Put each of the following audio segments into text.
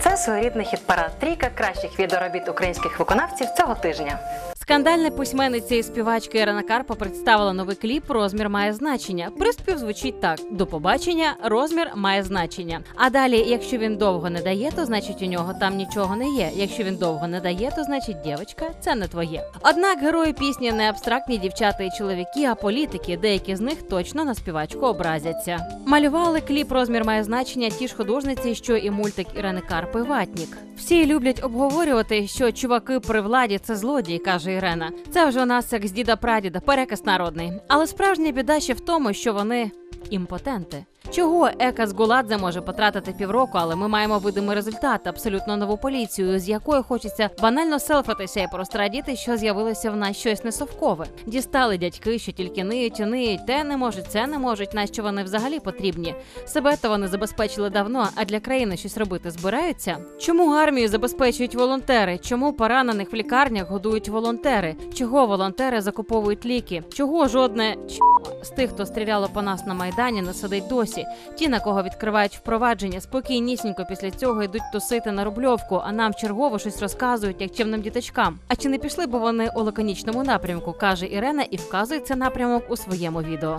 це своєрідний хіт-парад трійка кращих відеоробіт українських виконавців цього тижня. Скандальна письменниця і співачка Ірина Карпа представила новий кліп Розмір має значення. Приспів звучить так: до побачення, розмір має значення. А далі, якщо він довго не дає, то значить у нього там нічого не є. Якщо він довго не дає, то значить дівчинка, це не твоє. Однак герої пісні не абстрактні дівчата і чоловіки, а політики. Деякі з них точно на співачку образяться. Малювали кліп Розмір має значення ті ж художниці, що і мультик Ірини Карпи Ватнік. Всі люблять обговорювати, що чуваки при владі це злодії, каже Ірена. Це вже у нас як з діда прадіда, переказ народний. Але справжня біда ще в тому, що вони імпотенти. Чого Ека з Гуладзе може потратити півроку, але ми маємо видимий результат, абсолютно нову поліцію, з якою хочеться банально селфатися і просто радіти, що з'явилося в нас щось несовкове. Дістали дядьки, що тільки ниють, ниють, те не можуть, це не можуть, нащо вони взагалі потрібні. Себе то вони забезпечили давно, а для країни щось робити збираються. Чому армію забезпечують волонтери? Чому поранених в лікарнях годують волонтери? Чого волонтери закуповують ліки? Чого жодне ч... з тих, хто стріляло по нас на майдані, не досі? Ті, на кого відкривають впровадження, спокійнісінько після цього йдуть тусити на рубльовку, а нам чергово щось розказують, як чимним діточкам. А чи не пішли б вони у лаконічному напрямку, каже Ірена і вказує це напрямок у своєму відео.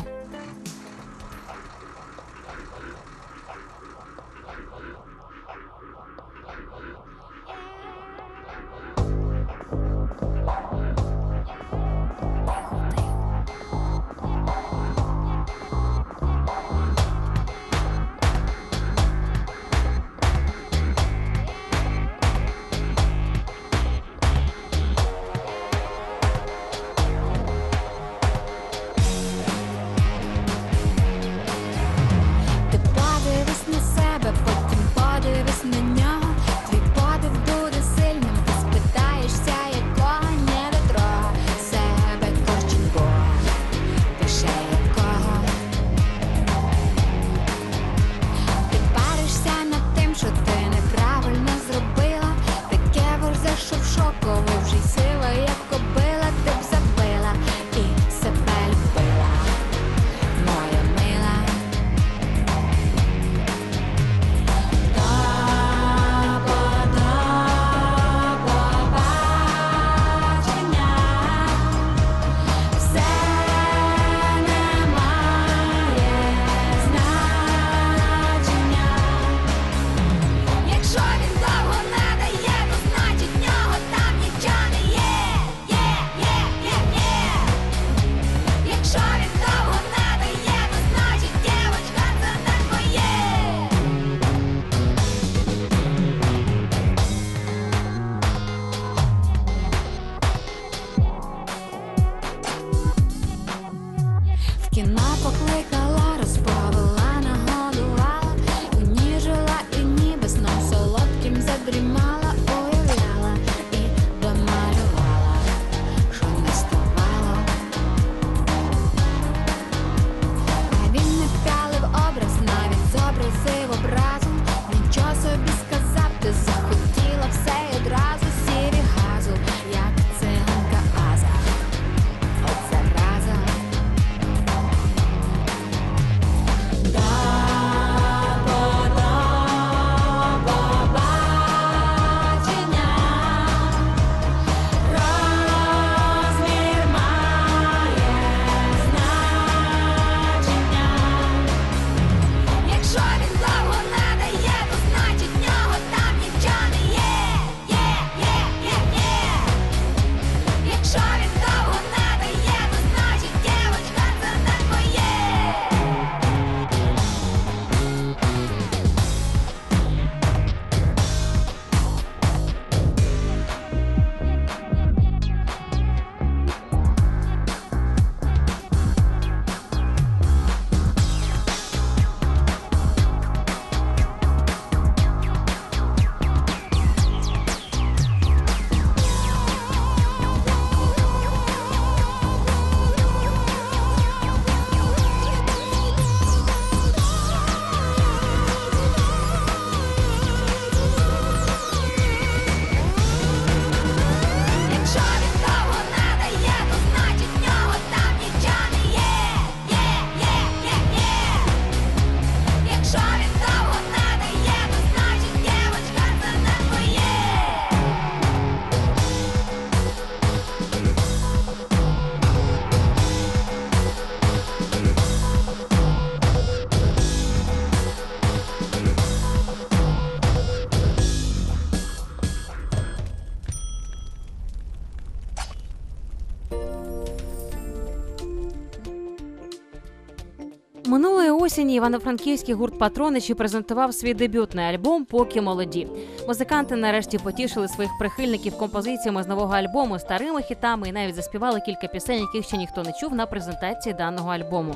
Осені івано-франківський гурт Патроничі презентував свій дебютний альбом Поки молоді. Музиканти нарешті потішили своїх прихильників композиціями з нового альбому, старими хітами і навіть заспівали кілька пісень, яких ще ніхто не чув на презентації даного альбому.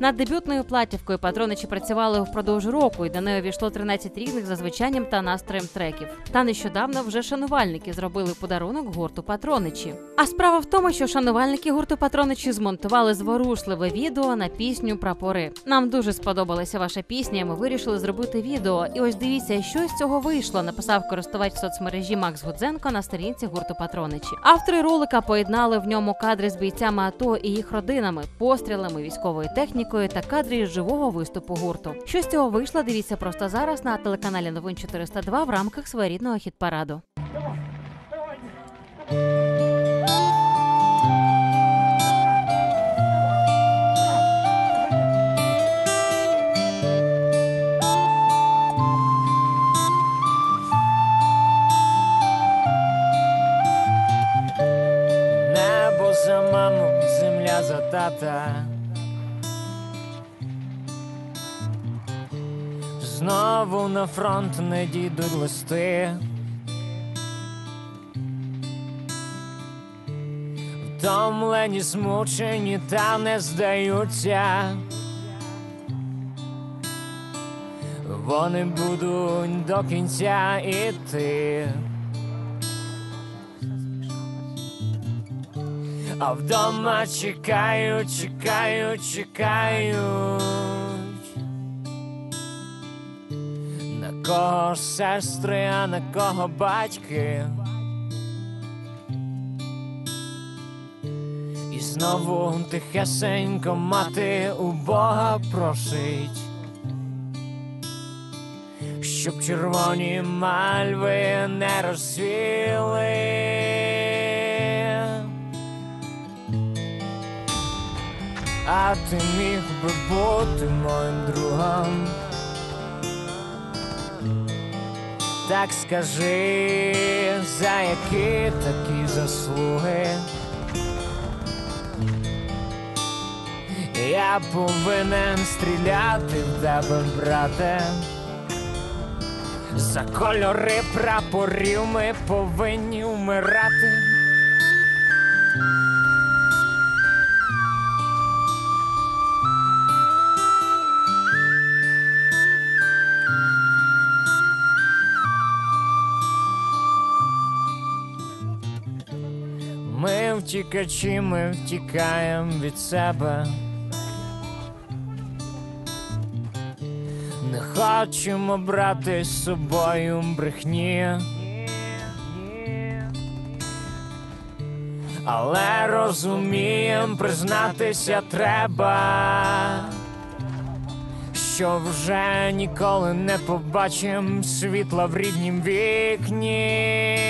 Над дебютною платівкою Патроничі працювали впродовж року, і до неї увійшло 13 різних за звучанням та настроєм треків. Та нещодавно вже шанувальники зробили подарунок гурту Патроничі. А справа в тому, що шанувальники гурту Патроничі змонтували зворушливе відео на пісню Прапори. Нам дуже сподобалася ваша пісня. Ми вирішили зробити відео. І ось дивіться, що з цього вийшло. Написав користувач соцмережі Макс Гудзенко на сторінці гурту Патроничі. Автори ролика поєднали в ньому кадри з бійцями АТО і їх родинами, пострілами, військовою технікою та кадри з живого виступу гурту. Що з цього вийшло? Дивіться просто зараз на телеканалі Новин 402 в рамках своєрідного хіт-параду. Знову на фронт не дійдуть листи. Втомлені, змучені та не здаються. Вони будуть до кінця іти. А вдома чекають, чекають, чекають. Кого сестри, а на кого батьки. І знову тихесенько мати у Бога просить. Щоб червоні мальви не розсвіли. А ти міг би бути моїм другом. Так скажи, за які такі заслуги. Я повинен стріляти в тебе, брате. За кольори прапорів ми повинні вмирати. Ми втікачі, ми втікаємо від себе. Не хочемо брати з собою брехні. Але розумієм, признатися треба, що вже ніколи не побачим світла в ріднім вікні.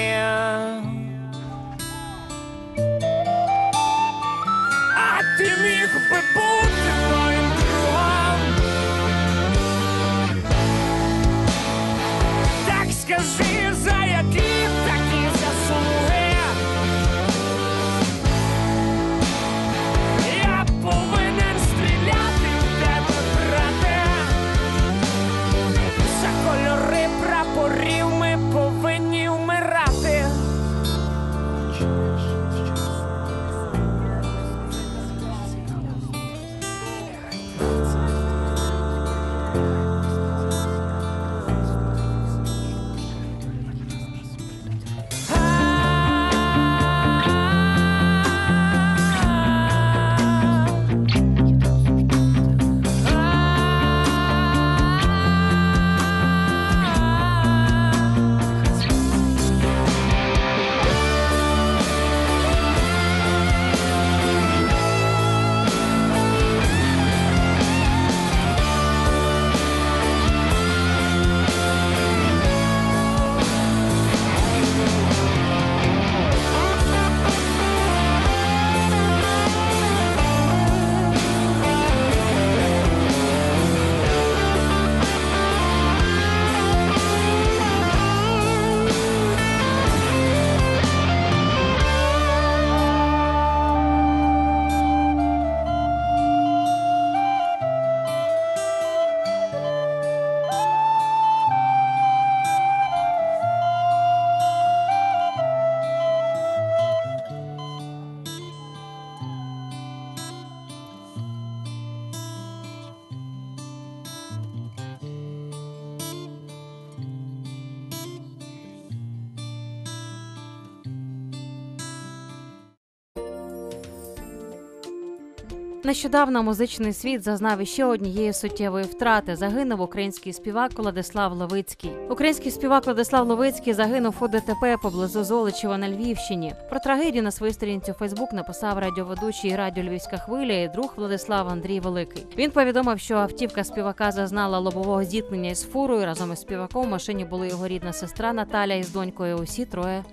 Нещодавно музичний світ зазнав іще однієї суттєвої втрати. Загинув український співак Владислав Ловицький. Український співак Владислав Ловицький загинув у ДТП поблизу Золочева на Львівщині. Про трагедію на своїй сторінці у Фейсбук написав радіоведучий радіо Львівська хвиля і друг Владислава Андрій Великий. Він повідомив, що автівка співака зазнала лобового зіткнення із фурою. Разом із співаком в машині були його рідна сестра Наталя із донькою. Усі троє,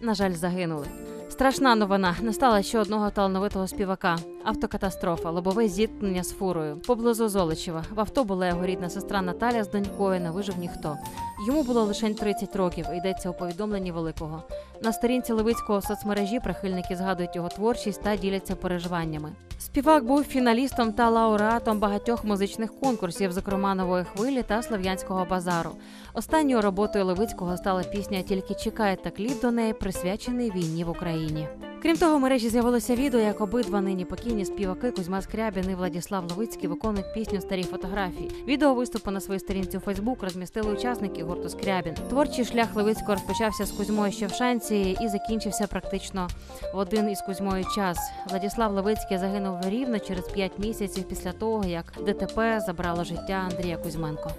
на жаль, загинули. Страшна новина. Не стало ще одного талановитого співака. Автокатастрофа, лобове зіткнення з фурою. Поблизу Золочева. В авто була його рідна сестра Наталя з донькою. Не вижив ніхто. Йому було лише 30 років. Йдеться у повідомленні великого. На сторінці Левицького соцмережі прихильники згадують його творчість та діляться переживаннями. Співак був фіналістом та лауреатом багатьох музичних конкурсів, зокрема нової хвилі та слов'янського базару. Останньою роботою Левицького стала пісня Тільки чекає та кліп до неї, присвячений війні в Україні. Крім того, в мережі з'явилося відео, як обидва нині покійні співаки Кузьма Скрябін і Владіслав Ловицький виконують пісню Старі фотографії. Відео виступу на своїй сторінці у Фейсбук розмістили учасники гурту Скрябін. Творчий шлях Левицького розпочався з Кузьмою ще в шанці і закінчився практично в один із Кузьмою час. Владіслав Левицький загинув рівно через 5 місяців після того, як ДТП забрало життя Андрія Кузьменко.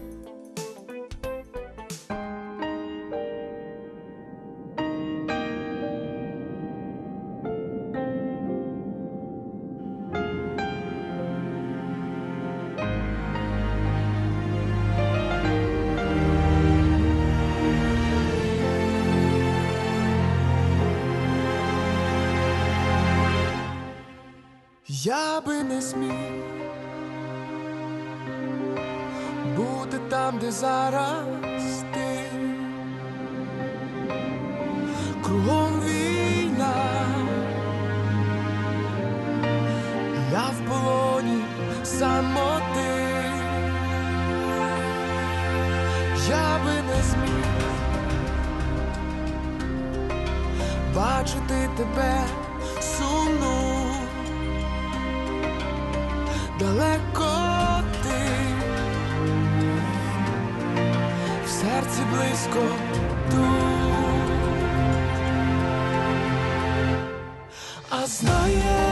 Я би не смів бути там, де зараз ти. Кругом війна, я в полоні самоти. Я би не зміг бачити тебе далеко ти, в серці близько тут, а знаєш,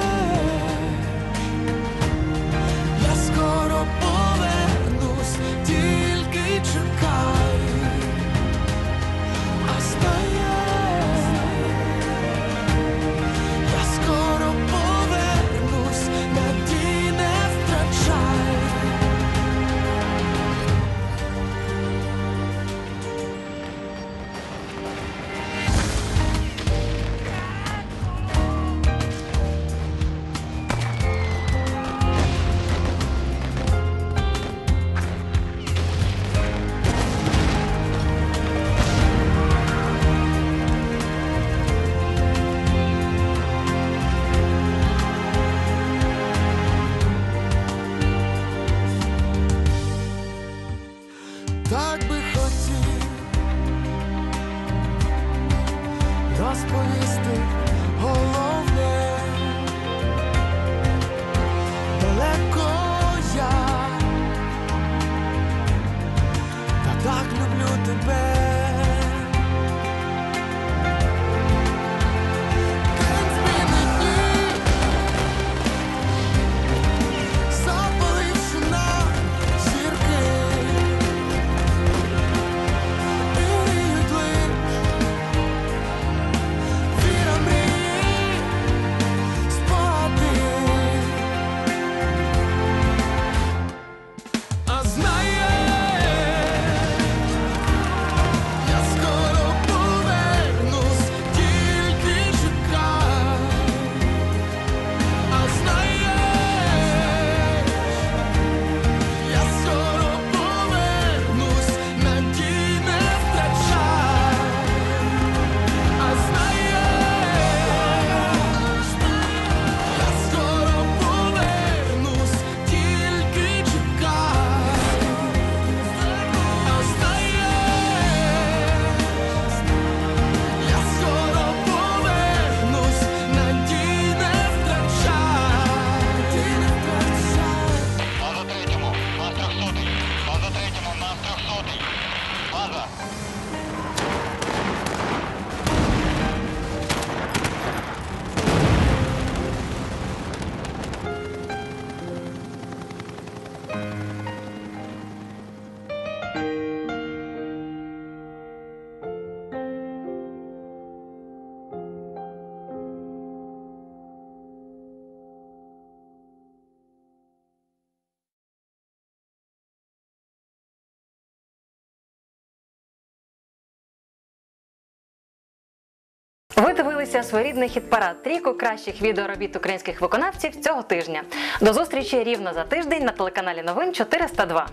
Ви дивилися своєрідний хіт-парад трійку кращих відеоробіт українських виконавців цього тижня. До зустрічі рівно за тиждень на телеканалі Новин 402.